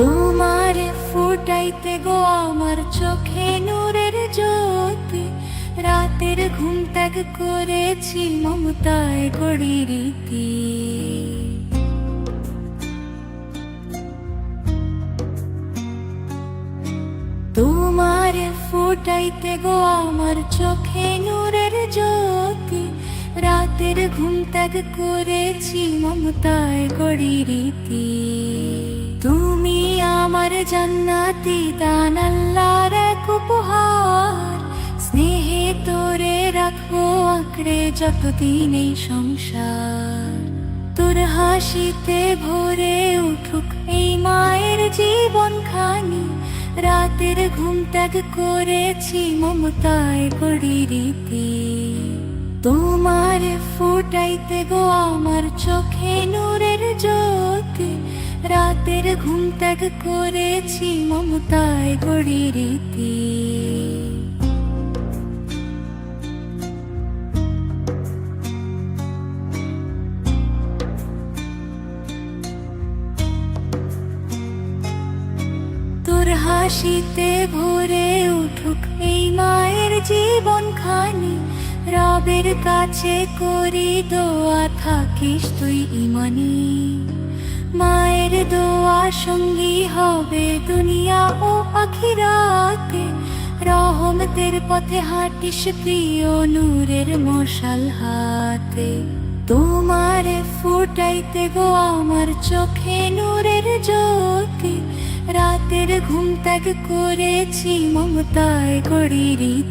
তোমারে ফুটাইতে গো আমার চোখে নূরের জ্যোতি। রাতের ঘুম ত্যাগ করেছি মমতায় গড়ি রীতি। তোমারে ফুটাইতে গো আমার চোখে নূরের জ্যোতি। রাতের ঘুম ত্যাগ করেছি মমতায় গড়ি রীতি। তুমি জান্নাতি দান আল্লাহর স্নেহে তোরে রাখব আঁকড়ে যতদিন এই সংসার। তোর হাসিতে ভরে উঠুক এই মায়ের জীবন খানি রাতের ঘুম ত্যাগ করেছি মমতায় গড়ি রীতি। তোমার ফুটাইতে গো আমার চোখে জ্যোতি রাতের ঘুম ত্যাগ করেছি মমতায় গড়ি রীতি। তোর হাসিতে ভরে উঠুক এই মায়ের জীবন খানি রবের কাছে করি দোয়া থাকিস তুই ইমানি। দোয়া সঙ্গী হবে দুনিয়া ও আখিরাতে। রহমতের পথে হাঁটিস প্রিয় নূরের মশাল হাতে। তোমার ফুটাইতে গো আমার চোখে নূরের জ্যোতি। রাতের ঘুম ত্যাগ করেছি মমতায় গড়ি রীতি